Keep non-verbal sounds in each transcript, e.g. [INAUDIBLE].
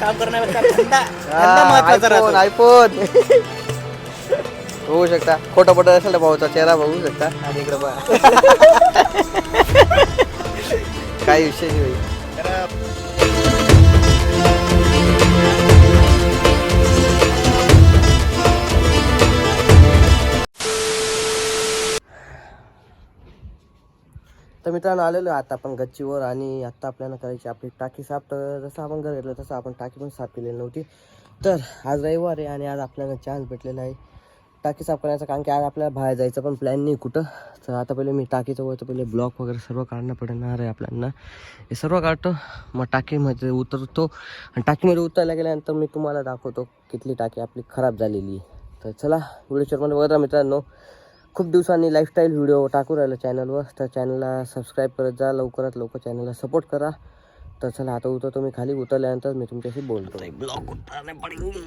काम करण्यापेक्षा धंदा धंदा महत्त्वाचा आयफोन राहतो. आयफोन. होऊ शकता. खोटा असेल तर भाऊचा चेहरा बघू शकता. आणि इकडे बघा काही विषय नाही. तर तर मित्रांनो आलेलो आता आपण गच्चीवर आणि आत्ता आपल्याला करायची आपली टाकी साफ. तर जसं आपण घर घेतलं तसं आपण टाकी पण साफ केलेली नव्हती. तर आज रविवार आहे आणि आज आपल्याला चान्स भेटलेला आहे टाकी साफ करायचं कारण की आज आपल्याला बाहेर जायचं पण प्लॅन नाही कुठं. तर आता पहिले मी टाकीचं वरचं पहिले ब्लॉक वगैरे सर्व काढणं पडणार आहे आपल्याला. हे सर्व काढतो मग टाकीमध्ये उतरतो. आणि टाकीमध्ये उतरायला गेल्यानंतर मी तुम्हाला दाखवतो कितली टाकी आपली खराब झालेली आहे. तर चला व्हिडिओ बघा मित्रांनो. खूप दिवसांनी लाईफस्टाईल व्हिडिओ टाकू राहिलो चॅनलवर तर चॅनलला सबस्क्राईब करत जा लवकरात लवकर चॅनलला सपोर्ट करा. तर चला आता उतरतो मी खाली उतरल्यानंतर मी तुमच्याशी बोलतो. पडेंगे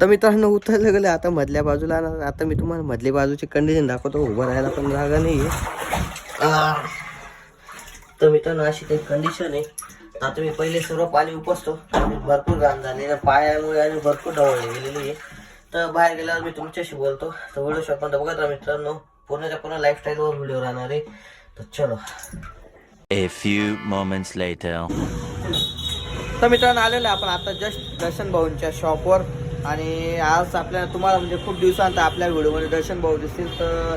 तर मित्रांनो उतरलं गेलं. आता मधल्या बाजूला आता मी तुम्हाला मधल्या बाजूची कंडिशन दाखवतो. उभं राहायला पण जागा नाही आहे तर मित्रांनो अशी काही कंडिशन आहे. आता मी पहिले सर्व पाणी उपसतो. भरपूर घाण झालेलं पायामुळे आणि भरपूर डवळले गेलेली आहे. तर बाहेर गेल्यावर मी तुमच्याशी बोलतो. तर व्हिडिओ शॉप बघत राहा मित्रांनो. पूर्णच्या पूर्ण लाईफस्टाईलवर व्हिडिओ राहणार आहे. तर चलो. A few moments later. तर मित्रांनो आलेलो आहे आपण आता जस्ट दर्शन भाऊंच्या शॉपवर आणि आज आपल्याला तुम्हाला म्हणजे खूप दिवसांत आपल्या व्हिडिओमध्ये दर्शन भाऊ दिसतील. तर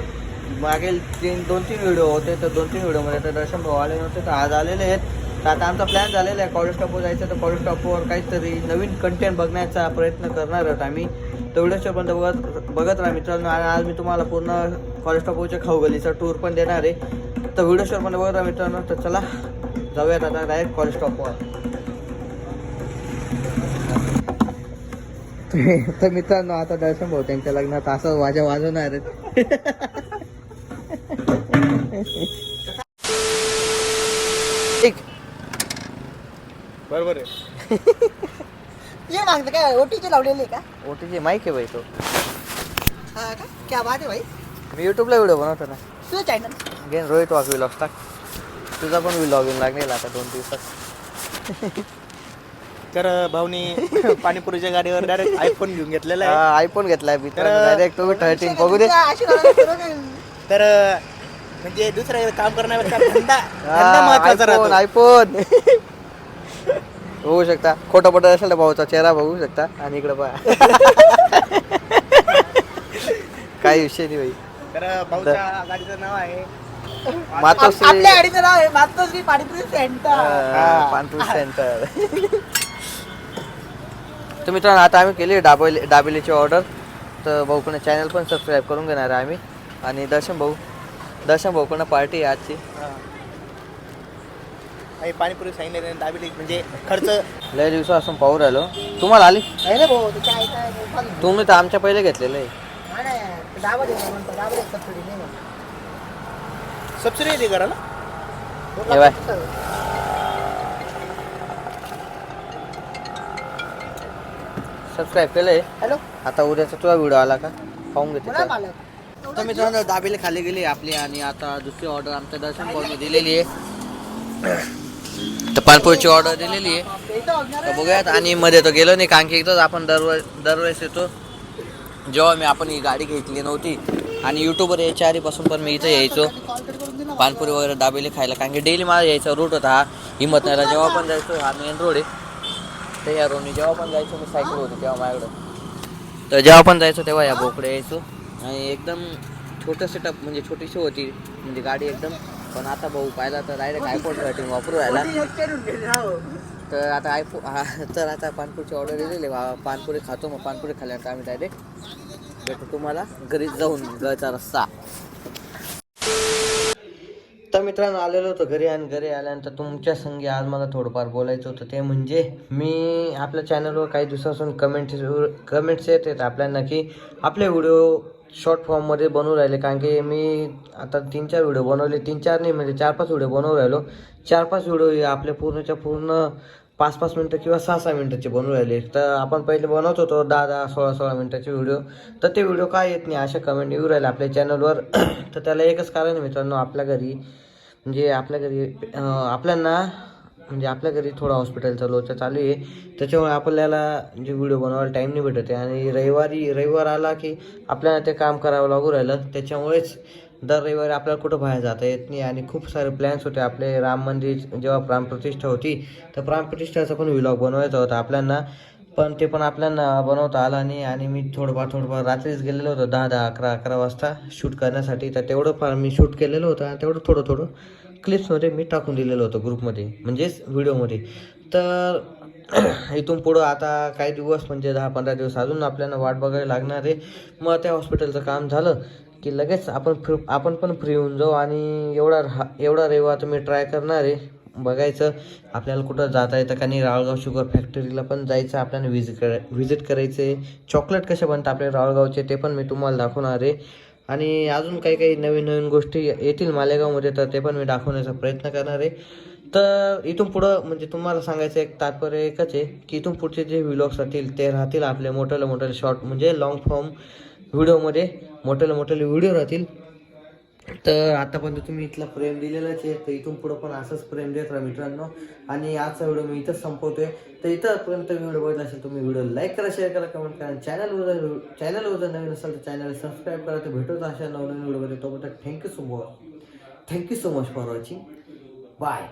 मागील तीन दोन तीन व्हिडिओ होते तर दोन तीन व्हिडिओमध्ये तर दर्शन भाऊ आले नव्हते तर आज आलेले आहेत. तर आता आमचा प्लॅन झालेला आहे कॉलेज स्टॉपवर जायचं तर कॉलेज स्टॉपवर काहीतरी नवीन कंटेंट बघण्याचा प्रयत्न करणार आहोत आम्ही. तर व्हिडिओच्या पण बघत बघत राहा मित्रांनो आणि आज मी तुम्हाला पूर्ण कॉलेज स्टॉपवरच्या खाऊगलीचा टूर पण देणार आहे. तर व्हिडिओ बघत राहा मित्रांनो तर चला जाऊयात आता डायरेक्ट कॉलेज स्टॉपवर तर मित्रांनो आता दर्शन भाऊ त्यांच्या लग्नात असं वाजा वाजवणार आहेत. [LAUGHS] बरोबर आहे. [LAUGHS] ये मागते काय ओटीचे लावलेले का? ओटीची माईक आहे भाई तो. हा का? क्या बात आहे भाई मी युट्यूबला व्हिडिओ बनवतो ना. तुझं चॅनल घेन रोहित वाघ व्लॉग्स टाक. तुझा पण व्लॉगिंग लागेल आता दोन दिवसात. [LAUGHS] तर भाऊनी पाणीपुरीच्या गाडीवर डायरेक्ट आयफोन घेऊन घेतलेला आहे. आयफोन घेतलाय मी. तर- डायरेक्ट तुम्ही थर्टीन बघू दे. तर म्हणजे दुसरं काम करण्यापेक्षा धंदा [LAUGHS] धंदा महत्त्वाचा आयफोन राहतो. आयफोन होऊ शकता. खोटा पडत असेल तर भाऊचा चेहरा बघू शकता. आणि इकडे बघा. काही विषय नाही भाई तर भाऊच्या गाडीचं नाव आहे मातोश्री. आपल्या गाडीचं नाव आहे मातोश्री पाणीपुरी सेंटर हा, पानपूर सेंटर तर मित्रांनो आता आम्ही केली डाबोली डाबेलीची ऑर्डर तर भाऊकडे चॅनल पण सबस्क्राईब करून घेणार आहे आम्ही. आणि दर्शन भाऊ दर्शन भाऊकडनं पार्टी आहे आजची. आणि पाणीपुरी सांगितले दाबेली म्हणजे खर्च लय दिवसापासून पाहू राहिलो तुम्हाला आली आहे ना भाऊ आहे. तुम्ही तर आमच्या पहिले घेतलेलं आहे हा ना, म्हणतो, सबसिडी नाही. सबसिडी येते करायला हे बाय. सबस्क्राईब केलंय हॅलो आता उद्याचा तुझा व्हिडिओ आला का पाहून घेते बोला तर. मालक तर मित्रांनो दाबेली खाली गेली आपली आणि आता दुसरी ऑर्डर आमच्या दर्शन भाऊने दिलेली आहे. तर पानपुरीची ऑर्डर दिलेली आहे. तर बघूयात आणि मध्ये तो गेलो नाही कारण की एकदाच आपण दरवे दरवेळेस येतो. जेव्हा मी आपण ही गाडी घेतली नव्हती. आणि यूट्यूबवर यायच्या आधीपासून पण मी इथं यायचो. पानपुरी वगैरे दाबेली खायला कारण की डेली मला यायचा रूट होता हा. हिंमतनगरला जेव्हा पण जायचो हा मेन रोड आहे. तर या रोडने जेव्हा पण जायचो मी सायकल होती तेव्हा माझ्याकडं. तर जेव्हा पण जायचो तेव्हा या बोकडे यायचो. आणि एकदम छोटं सेटअप म्हणजे छोटीशी होती. म्हणजे गाडी एकदम पण आता भाऊ पाहिला तर डायरेक्ट आयफोन थर्टीन वापरू राहिला. तर आता आयफो हा तर आता पानपुरीची ऑर्डर दिलेली. पानपुरी खातो मग पानपुरी खाल्यानंतर आम्ही डायरेक्ट भेटू तुम्हाला. घरी जाऊन गळचा रस्ता. तर मित्रांनो आलेलो होतो घरी आणि घरी आल्यानंतर तुमच्या संगी आज मला थोडंफार बोलायचं होतं. ते म्हणजे मी आपल्या चॅनलवर काही दिवसापासून कमेंट्स कमेंट्स येत आहेत आपल्याला की आपले व्हिडिओ शॉर्ट फॉर्ममध्ये बनवू राहिले. कारण की मी आता तीन चार व्हिडिओ बनवले. तीन चार नाही म्हणजे चार पाच व्हिडिओ बनवू राहिलो. चार पाच व्हिडिओ हे आपल्या पूर्णच्या पूर्ण पाच पाच मिनटं किंवा सहा सहा मिनटाचे बनवू राहिले. तर आपण पहिले बनवत होतो दहा दहा सोळा सोळा मिनटाचे व्हिडिओ तर ते व्हिडिओ काय येत नाही अशा कमेंट येऊ राहिले आपल्या चॅनलवर तर त्याला एकच कारण आहे मित्रांनो आपल्या घरी म्हणजे आपल्या घरी आपल्यांना म्हणजे आपल्या घरी थोडा हॉस्पिटलचा लोचा चालू आहे. त्याच्यामुळे आपल्याला जे व्हिडिओ बनवायला टाईम नाही भेटत आहे. आणि रविवारी रविवार आला की आपल्याला ते काम करावं लागू राहिलं. त्याच्यामुळेच दर रविवारी आपल्याला कुठं बाहेर जाता येत नाही. आणि खूप सारे प्लॅन्स होते. आपले राम मंदिर जेव्हा प्राणप्रतिष्ठा होती तर प्राणप्रतिष्ठाचा पण व्हिलॉग बनवायचा होता आपल्यांना. पण ते पण आपल्याला बनवता आला नाही. आणि मी थोडंफार थोडंफार रात्रीच गेलेलो होतो. दहा दहा अकरा अकरा वाजता शूट करण्यासाठी. तर तेवढं फार मी शूट केलेलं होतं. आणि तेवढं थोडं थोडं क्लिप्समध्ये मी टाकून दिलेलं होतं ग्रुपमध्ये म्हणजेच व्हिडिओमध्ये तर [CLEARS THROAT] इथून पुढं आता काही दिवस म्हणजे दहा पंधरा दिवस अजून आपल्याला वाट बघायला लागणार आहे. मग त्या हॉस्पिटलचं काम झालं की लगेच आपण फ्री आपण पण फ्री होऊन जाऊ आणि एवढा रा एवढा रेवा तुम्ही ट्राय करणार आहे. बघायचं आपल्याला कुठं जाता येतं का नाही. राळगाव शुगर फॅक्टरीला पण जायचं आपल्याला व्हिजिट करा व्हिजिट करायचे चॉकलेट कसे बनतं आपले राळगावचे ते पण मी तुम्हाला दाखवणार आहे. आणि अजून काही काही नवीन नवीन गोष्टी येतील मालेगावमध्ये तर ते पण मी दाखवण्याचा प्रयत्न करणार आहे. तर इथून पुढं म्हणजे तुम्हाला सांगायचं एक तात्पर्य एकच आहे की इथून पुढचे जे व्हिलॉग्स राहतील ते राहतील आपले मोठ्याला मोठ्याला शॉर्ट म्हणजे लॉंग फॉर्म व्हिडिओमध्ये मोठ्याला मोठ्याले व्हिडिओ राहतील. तर आतापर्यंत तुम्ही इथला प्रेम दिलेलाच आहे. तर इथून पुढं पण असंच प्रेम देत राहा मित्रांनो. आणि आजचा व्हिडिओ मी इथंच संपवतोय. तर इथंपर्यंत व्हिडिओ बघितला असेल तुम्ही व्हिडिओ लाईक करा शेअर करा कमेंट करा. चॅनलवर चॅनलवर जर नवीन असेल तर चॅनल सबस्क्राईब करा. तर भेटत अशा नवनवीन व्हिडिओमध्ये. तोपर्यंत thank you so much thank you so much for watching bye